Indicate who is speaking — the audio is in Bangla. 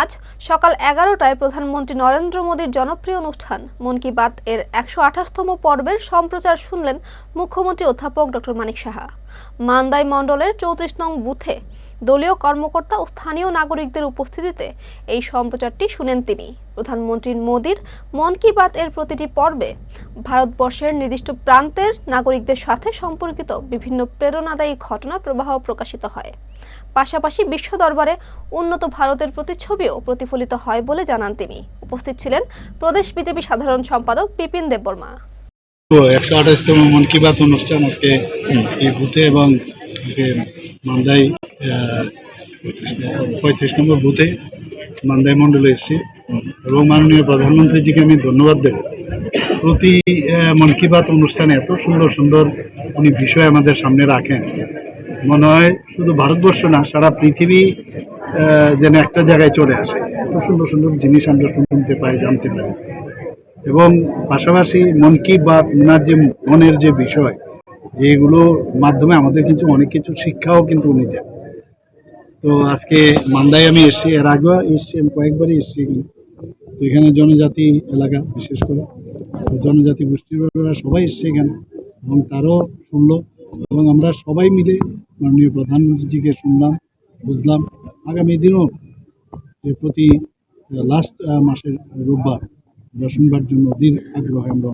Speaker 1: আজ সকাল এগারোটায় প্রধানমন্ত্রী নরেন্দ্র মোদীর জনপ্রিয় অনুষ্ঠান। মন কি বাত এর একশো আঠাশতম পর্বের সম্প্রচার শুনলেন মুখ্যমন্ত্রী অধ্যাপক ডক্টর মানিক সাহা। মান্দাই মণ্ডলের চৌত্রিশ নং বুথে দলীয় কর্মকর্তা ও স্থানীয় নাগরিকদের উপস্থিতিতে এই সম্প্রচারটি শুনেন তিনি। প্রধানমন্ত্রী মোদীর মন কি বাত এর প্রতিটি পর্বে ভারতবর্ষের নির্দিষ্ট প্রান্তের নাগরিকদের সাথে সম্পর্কিত বিভিন্ন প্রেরণাদায়ী ঘটনা প্রবাহ প্রকাশিত হয়। পাশাপাশি বিশ্ব দরবারে উন্নত ভারতের প্রতিচ্ছবিও প্রতিফলিত হয় বলে জানান তিনি। উপস্থিত ছিলেন প্রদেশ বিজেপি সাধারণ সম্পাদক বিপিন দেববর্মা।
Speaker 2: তো একশো আঠাশতম মন কি বাত অনুষ্ঠান আজকে এই বুথে এবং আজকে মান্দাই পঁয়ত্রিশ নম্বর বুথে মান্দাই মণ্ডলে এসেছি। এবং মাননীয় প্রধানমন্ত্রীজিকে আমি ধন্যবাদ দেব। প্রতি মন কি বাত অনুষ্ঠানে এত সুন্দর সুন্দর উনি বিষয় আমাদের সামনে রাখেন। মনে হয় শুধু ভারতবর্ষ না সারা পৃথিবী যেন একটা জায়গায় চলে আসে। এত সুন্দর সুন্দর জিনিস আমরা শুনতে পাই জানতে পারি এবং পাশাপাশি মন কি বাত ওনার যে মনের যে বিষয় যেগুলোর মাধ্যমে আমাদের কিন্তু অনেক কিছু শিক্ষাও কিন্তু উনি দেন। তো আজকে মান্দায় আমি এসেছি, এর আগেও এসেছি, আমি কয়েকবারই এসেছি এখানে। তো এখানে জনজাতি এলাকা বিশেষ করে। জনজাতি গোষ্ঠীর সবাই এসছে এখানে এবং তারও শুনলো এবং আমরা সবাই মিলে মাননীয় প্রধানমন্ত্রীজিকে শুনলাম, বুঝলাম। আগামী দিনও যে প্রতি লাস্ট মাসের রোববার আমরা শুনবার জন্য দিন আগ্রহে আমরা